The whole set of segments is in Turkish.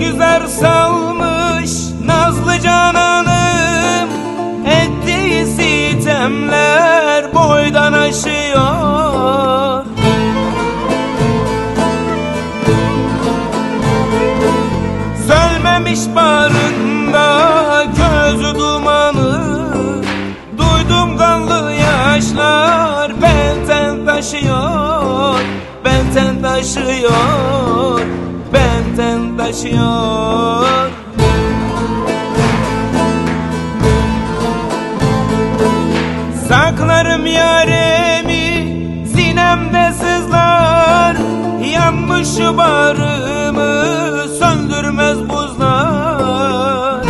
Bergüzar salmış Nazlı cananım. Ettiği sitemler boydan aşıyor. Sölmemiş barında közü dumanı. Duydum kanlı yaşlar benden taşıyor Benden taşıyor Benden taşıyor Saklarım yaremi Sinemde sızlar. Yanmış barımı Söndürmez buzlar.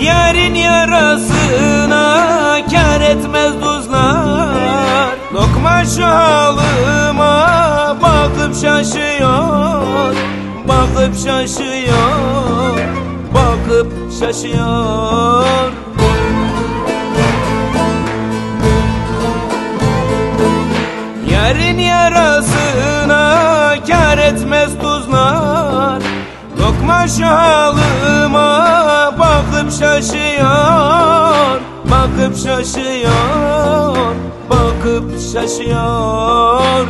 Yarın yarasına Halıma bakıp şaşıyor Bakıp şaşıyor Bakıp şaşıyor. Yarın yarasına kar etmez tuzlar. Lokma şu halıma bakıp şaşıyor Bakıp şaşıyor Bakıp şaşıyor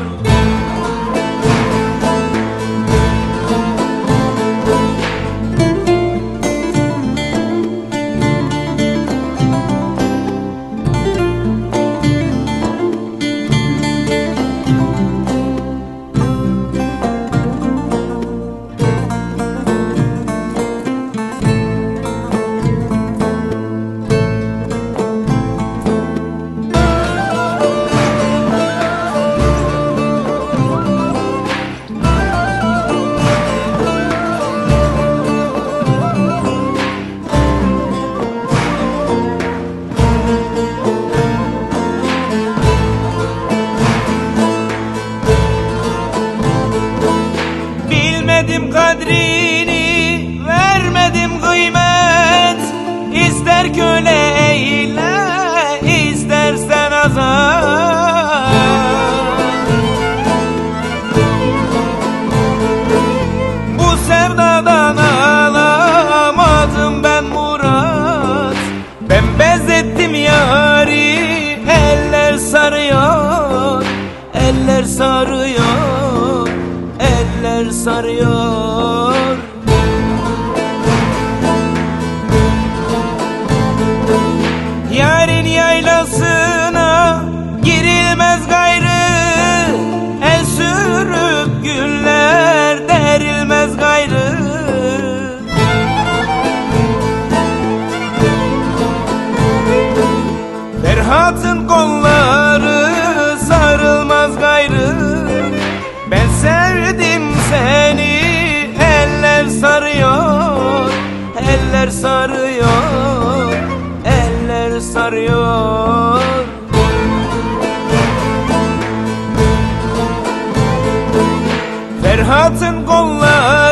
eller sarıyor. Yarın yaylasına girilmez gayrı El sürüp güller derilmez gayrı. Ferhat'ın Eller sarıyor Eller sarıyor. Ferhat'ın kolları